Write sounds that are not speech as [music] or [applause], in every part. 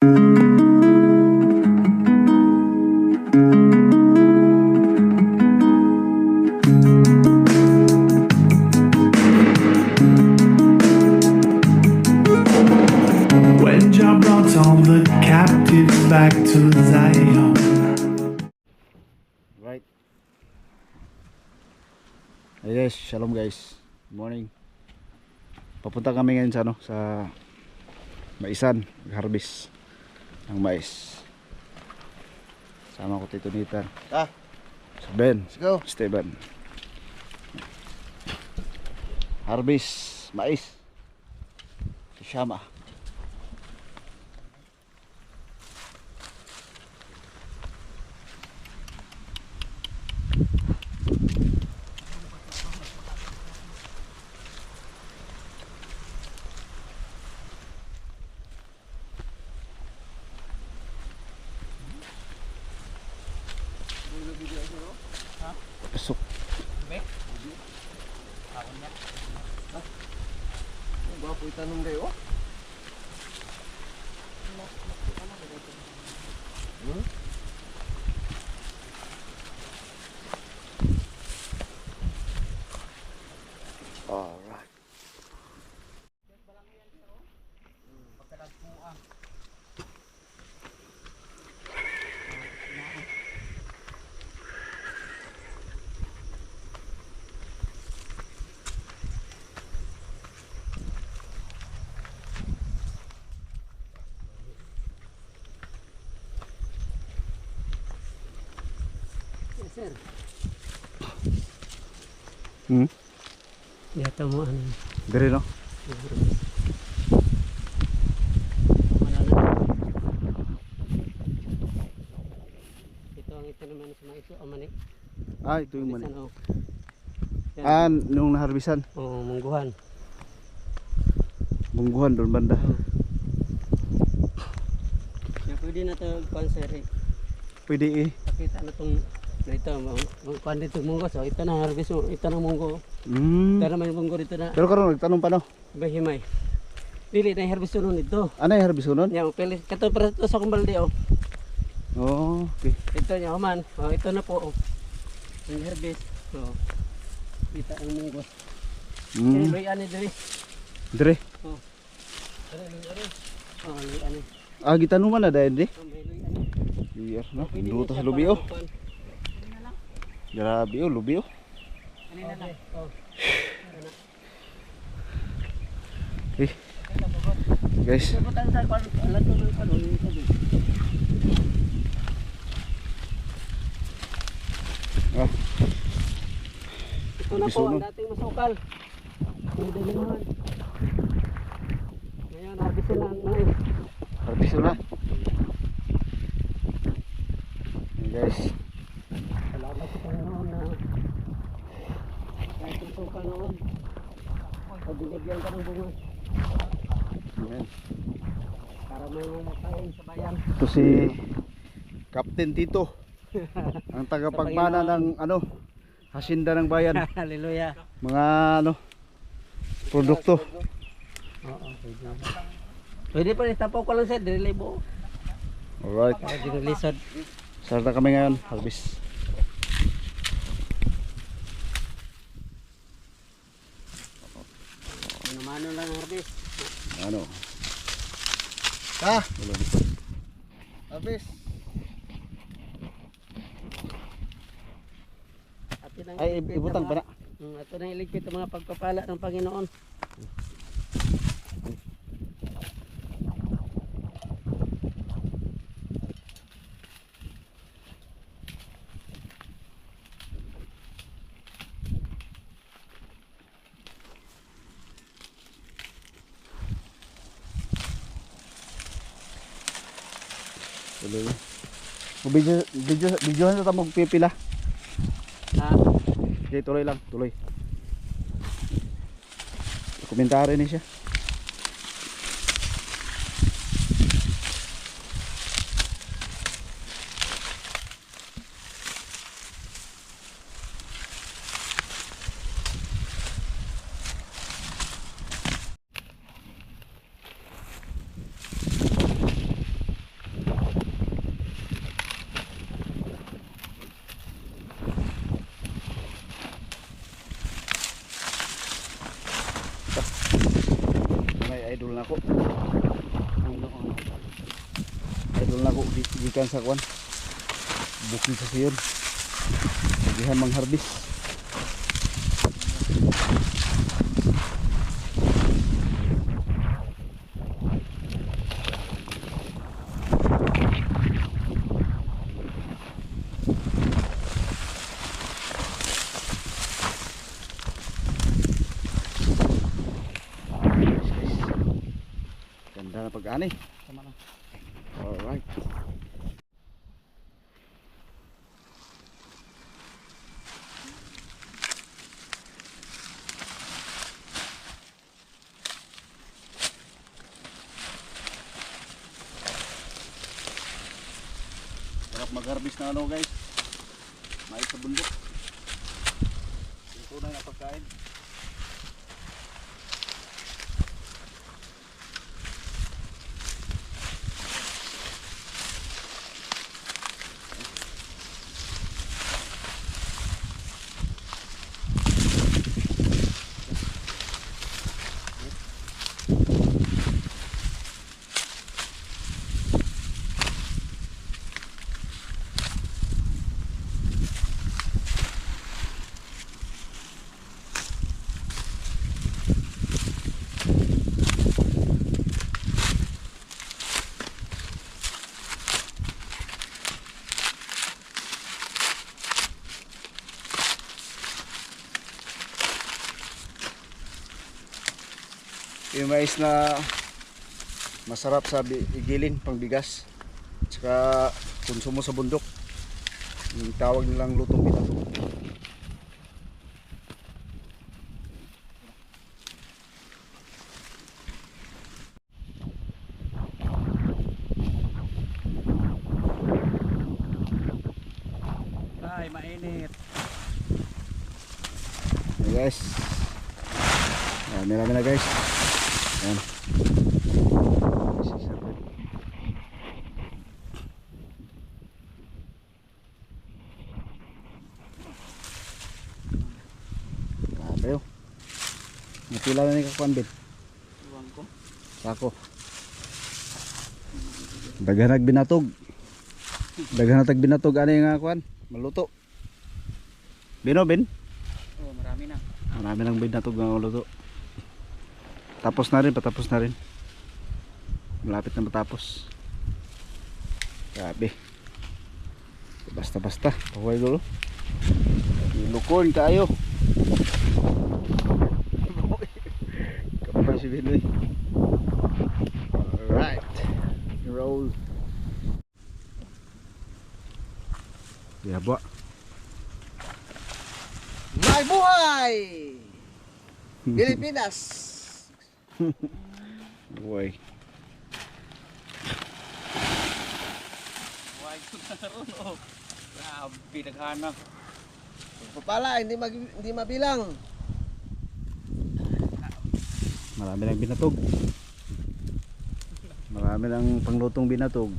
When Jah brought all the captives back to Zion. Right. Guys, shalom guys. Morning. Papunta kami ngayon sa ano, sa Maisan, harvest ng mais. Sama ko Tito Nitan. Ah, Si Ben, let's go. Esteban. Harvest mais. Si Shama. Bapo itanong kayo. Alright. Sir, Hmm? yata mo ano. Dire no? Ito ang ito naman sa mga ito, amani. Ah, ito yung mani. Ano? Ah, nung naharbisan. Oo, mungguhan. Bungguhan doon banda. Oo. Kaya pwede na ito, sir, eh. Pwede eh. Pakita na itong, ito, kuhan dito munggo. So, ito na harvest mo, ito na munggo. Mm. Naman yung munggo dito na, Pero karon nagtanong pa no. bahimay. Dili na harvest nun ito. Ano yung harvest nun? Yan, pili, kato para ito sa kumbalde, oh. Oh, okay. Ito niya, man. Oh, ito na po, oh. Yung harvest. Oh. Kita ang munggo. Mm. luyan ni diri. Dire. Oh, luyan ni. Ah, gitanong man na dahil di. Oh, may luyan ni. Biyar no. Niya sa lubi oh. Grabe oh, lubi oh. Kanina lang. Oh. Okay. Guys, ah, Ito na po ang dating masukal. Ang dalaman. Ngayon, harvest na ang mais. harvest na. Ayan, guys, Salamat sa Panginoon na kahit yung sukal noon, pag binigyan ka ng bunga Ayan. para may makain sa bayan. Ito si Captain Tito. [laughs] Ang tagapagmana ng ano, hasinda ng bayan. [laughs] Hallelujah. Mga ano, produkto. Oo, pwede. Pwede pa rin, tapaw ko lang sir, dili buo. Alright. Start na kami ngayon, harvest. Ano-mano lang ang harvest. Ano? Wala dito. Abis. Atin ang Ay, ibutang ang pa na. mga- Mm, Ato na iligpit ang mga pagpapala ng Panginoon. Tuloy. Video, video, videohan na tamog pipila. Ah, Okay, tuloy lang, tuloy. Komentary ni siya. idol nako. Idol nako gikan sa kwan. Bukid sa siyon. Dihan mangharbis. Thank Na pag-ani. Tama lang. Alright. Sarap mag-harvest na ano guys. Mais sa bundok. Yung tunay na pagkain. Yung mais na masarap sa igiling pangbigas. Tsaka konsumo sa bundok. Yung tawag nilang lutong pinato Ay, mainit. Hey guys yan marami na guys yan Grabe oh. Napila na ni kakuan bin. Iwan ko. Sako. Daghanag binatog. Daghanag binatog ani nga kuan, maluto. Bino bin? Oh, marami na. Marami nang binatog nga maluto. Tapos na rin, patapos na rin. Malapit na matapos. Grabe. Basta-basta. Pahuway dulo. Ilukon tayo. [laughs] Kapag si Binoy. Alright. Roll. Yaba. May buhay! [laughs] Pilipinas! Boy. Huwag ko na ron, oh. Grabe, naghanap. Papala, hindi, mag, hindi mabilang. Marami nang binatog. Marami nang panglutong binatog.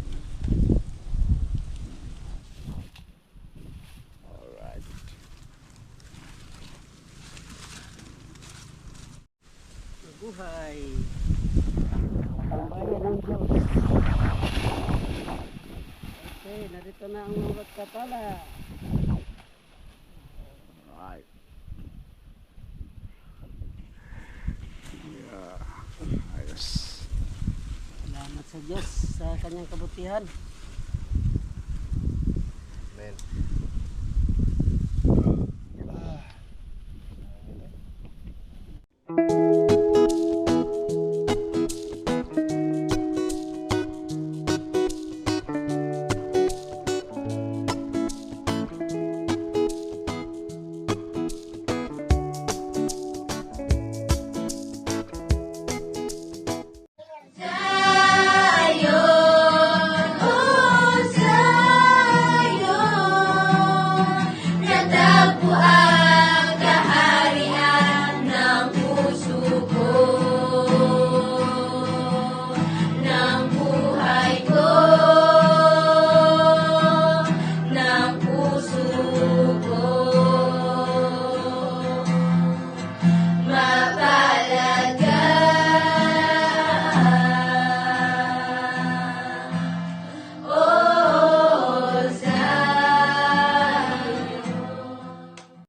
Alright. Buhay. Ang bayan ng Diyos. Okay, narito na ang mga kapala. Alright. Yeah. Ayos. Salamat sa Diyos sa kanyang kabutihan. Amen.